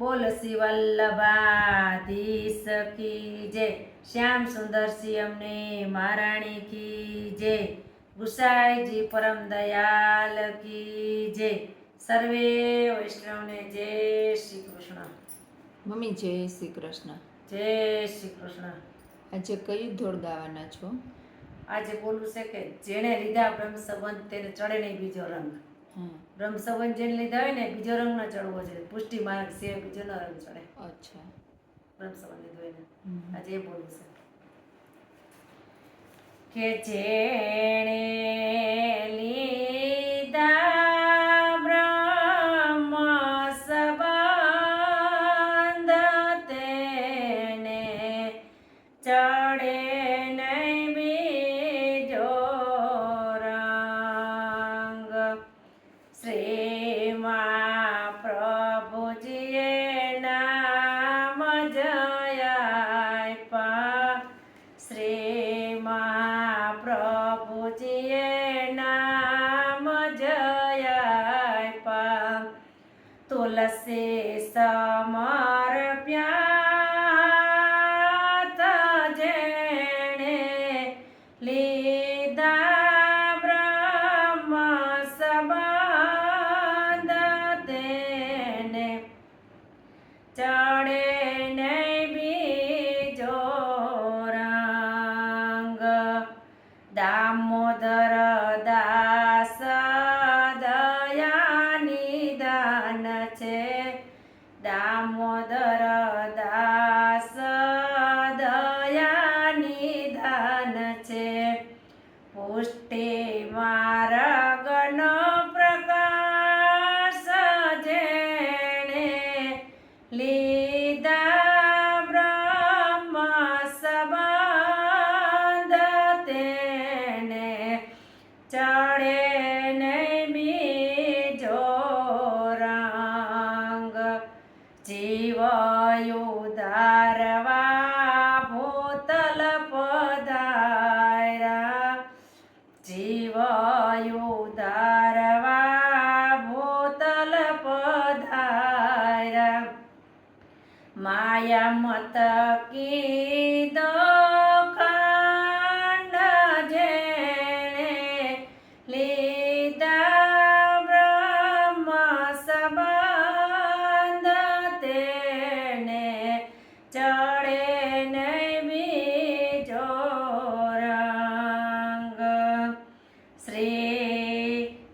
બોલ શ્રી વલ્લભાધીશ કી જય. શ્યામ સુંદર અમને મહારાણી કી જય. ગુસાઈજી પરમ દયાલ કી જય. સર્વે વૈષ્ણવને જય શ્રી કૃષ્ણ. મમ્મી જય શ્રી કૃષ્ણ. જય શ્રી કૃષ્ણ. આજે કયું ધોળ ગાવાના છો? આજે બોલવું છે કે જેણે લીધા બ્રહ્મ સંબંધ તેને ચડે નહીં બીજો રંગ. હા બ્રહ્મ સંબંધ જેને લીધા હોય ને બીજો રંગ ન ચડવો જોઈએ. પુષ્ટિ માર્ગ છે બીજો ન રંગ ચડે. અચ્છા. રંગ સંબંધ લીધો હોય ને આજે એ બોલવું છે. કે જેણે શ્રીમાં પ્રભુજીએ નામ જયા શ્રીમાં પ્રભુજીએ નામ જયા તુલસી દામોદર દાસ દયા નિદાન છે. દામોદર દાસ જીવયુધારવા ભૂતલ પધારા જીવાયો ધારવા ભૂતલ પધારા. માયા મત કીધો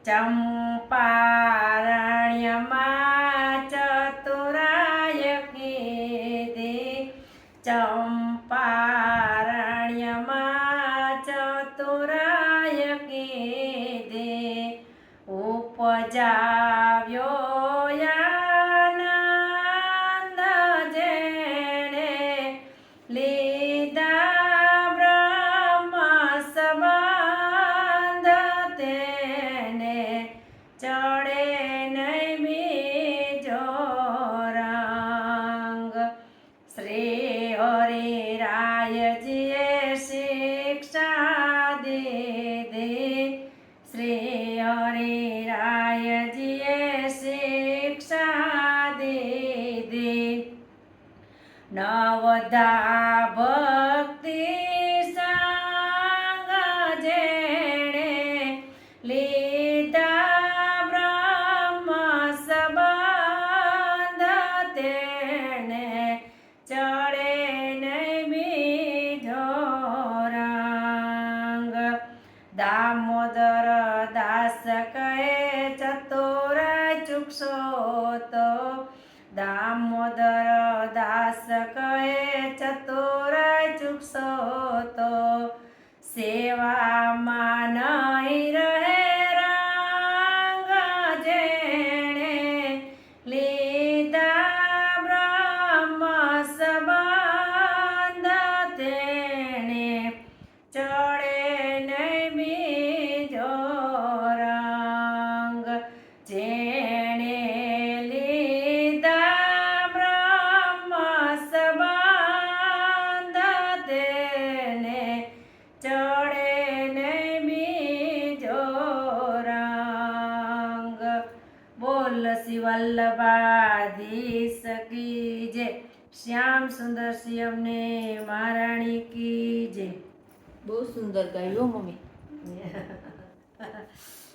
ચંપારણ્યમાં ચતુરાય કીધી ચંપારણ્યમાં હરિ રાયજીએ શિક્ષા દે શ્રી હરિ રાયજીએ શિક્ષા દીધી નવધા ભક્તિ સંગ જેણે લીધા ચડે દામોદર દાસ કહે ચતુર ચૂકશો તો. દામોદર દાસ કહે ચતુર ચૂકશો તો. સેવામાં નહીં શ્યામ સુંદર સિયમને મહારાણી કી જય. બહુ સુંદર ગાયું મમ્મી.